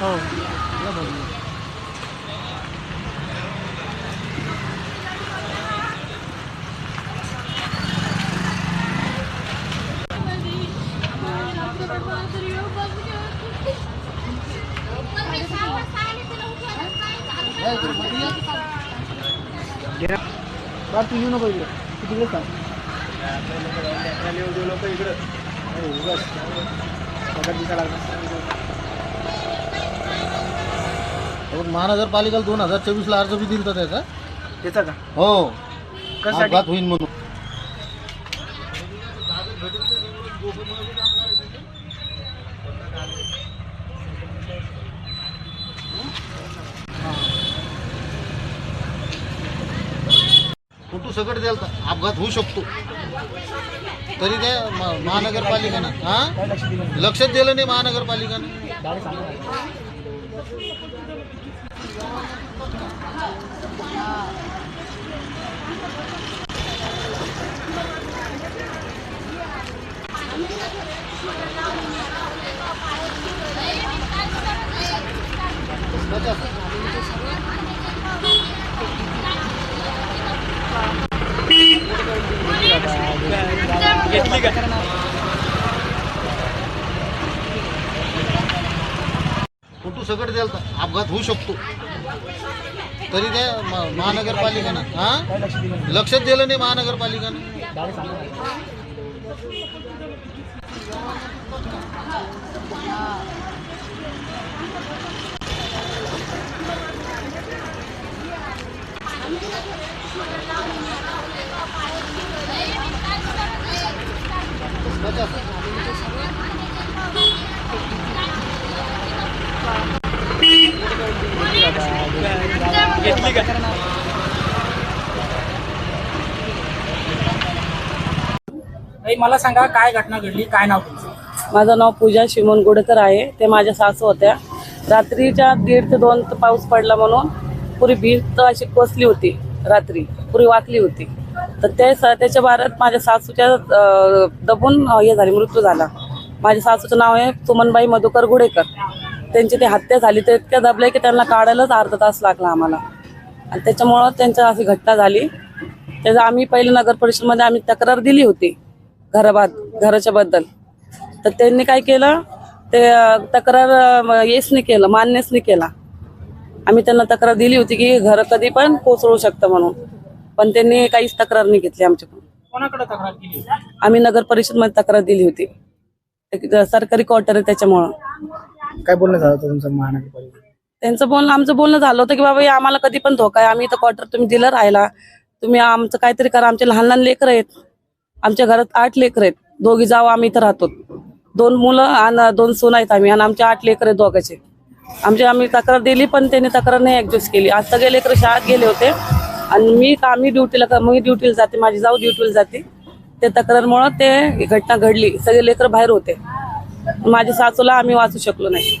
हो बा तू येऊ नको इकडे तू तिकडे सांग महानगरपालिकेला दोन हजार चोवीसला अर्ज बी दिलता त्याचा. त्याचा का? हो. कशासाठी? अपघात होईल म्हणून. कुठू सगळं द्याल अपघात होऊ शकतो. तरी त्या म- महानगरपालिकेनं हा? काय लक्ष दिलं नाही. महानगरपालिकेनं. घेतली का कुठू सगळं द्याल अपघात होऊ शकतो तरी त्या महानगरपालिकेनं हा काय दिलं नाही. लक्षच दिलं नाही महानगरपालिकेनं Gracias सांगा घेतली का ताई, मला सांगा काय घटना घडली? काय नाव तुमचं? माझं नाव पूजा शिमोन गुडेकर आहे. ते माझ्या सासू होत्या. रात्रीच्या दीड ते दोन त- पाऊस पडला म्हणून पुरी भीत अशी कोसली होती रात्री. पुरी वाकली होती. तर ते स- त्याच्या बारात माझ्या सासूच्या अं, दबून अं, हे झाली मृत्यू झाला. माझ्या सासूचं नाव आहे सुमनबाई मधुकर गुडेकर. त्यांची ती हत्या झाली. तर इतक्या दबल्या की त्यांना काढायलाच अर्धा तास लागला आम्हाला. आणि त्याच्यामुळं त्यांच्या अशी घटना झाली. त्याचं आम्ही पहिले नगर परिषदमध्ये आम्ही तक्रार दिली होती घराबाद घराच्या बद्दल. तर त्यांनी काय केलं? ते तक्रार येच नाही केलं मान्यच नाही केला. आम्ही त्यांना तक्रार दिली होती की घर कधी पण कोसळू शकतं म्हणून. पण त्यांनी काहीच तक्रार नाही घेतली आमच्याकडून. कोणाकडे तक्रार केली आम्ही नगर परिषदमध्ये तक्रार दिली होती. एक सरकारी क्वार्टर आहे त्याच्यामुळं. काय बोलणं झालं होतं तुमचं महानगरपालिका त्यांचं बोलणं आमचं बोलणं झालं होतं की बाबा या आम्हाला कधी पण धोका आहे. आम्ही इथं क्वार्टर तुम्ही दिलं राहिला तुम्ही आमचं काहीतरी करा. आमचे लहान लहान लेकरं आहेत. आमच्या घरात आठ लेकरं आहेत. दोघी जाव आम्ही इथं राहतो. दोन मुलं आणि दोन सून आहेत आम्ही. आणि आमचे आठ लेकर आहेत दोघाचे. आमची आम्ही तक्रार दिली पण त्यांनी तक्रार नाही ऍडजस्ट केली. आज सगळे लेकरं शाळेत गेले होते. आणि मी का ड्युटीला मी ड्युटीला जाते. माझी जाऊ ड्युटीला जाते. ते तक्रारमुळं ते घटना घडली. सगळे लेकरं बाहेर होते. माझ्या सासूला आम्ही वाचू शकलो नाही.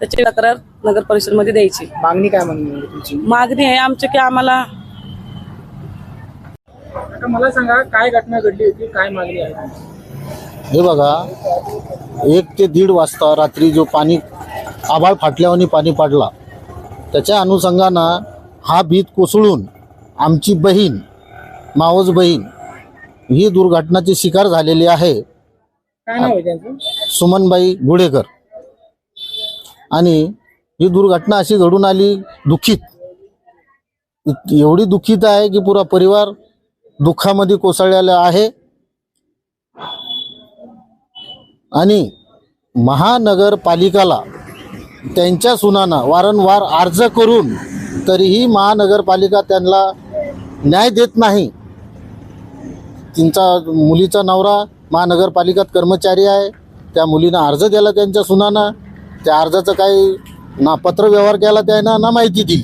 त्याची तक्रार नगर परिषदमध्ये द्यायची. मागणी काय म्हणून तुमची? मागणी आहे आमची की आम्हाला आता मला सांगा काय घटना घडली होती? काय मागणी आहे तुमची? हे बघा एक ते दीड वाजता रात्री जो पाणी आभाळ फाटल्यावानी पाणी पडला त्याच्या अनुषंगानं हा भीत कोसळून आमची बहीण मावस बहीण ही दुर्घटनाची शिकार झालेली आहे. काय नाव आहे त्यांचं? सुमनबाई गुडेकर. आणि ही दुर्घटना अशी घडून आली दुःखित. एवढी दुःखित आहे की पुरा परिवार दुःखामध्ये कोसळलेला आहे. आणि महानगरपालिकाला त्यांच्या सुनाना वारंवार अर्ज करून तरीही महानगरपालिका त्यांना न्याय देत नाही. त्यांचा मुलीचा नवरा महानगरपालिकात कर्मचारी आहे. त्या मुलीनं अर्ज दिला त्यांच्या सुनाना. त्या अर्जाचं काही ना पत्रव्यवहार केला त्यानं ना माहिती दिली.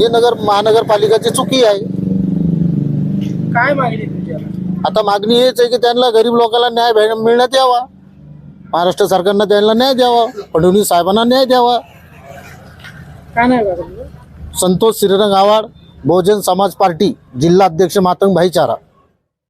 हे नगर महानगरपालिकाची चुकी आहे. काय मागणी आता? मागणी हेच आहे की त्यांना गरीब लोकांना न्याय मिळण्यात यावा. महाराष्ट्र सरकारनं त्यांना न्याय द्यावा. फडणवीस साहेबांना न्याय द्यावा. काय नाही संतोष श्रीरंग आव्हाड बहुजन समाज पार्टी जिल्हा अध्यक्ष मातंग भाईचारा.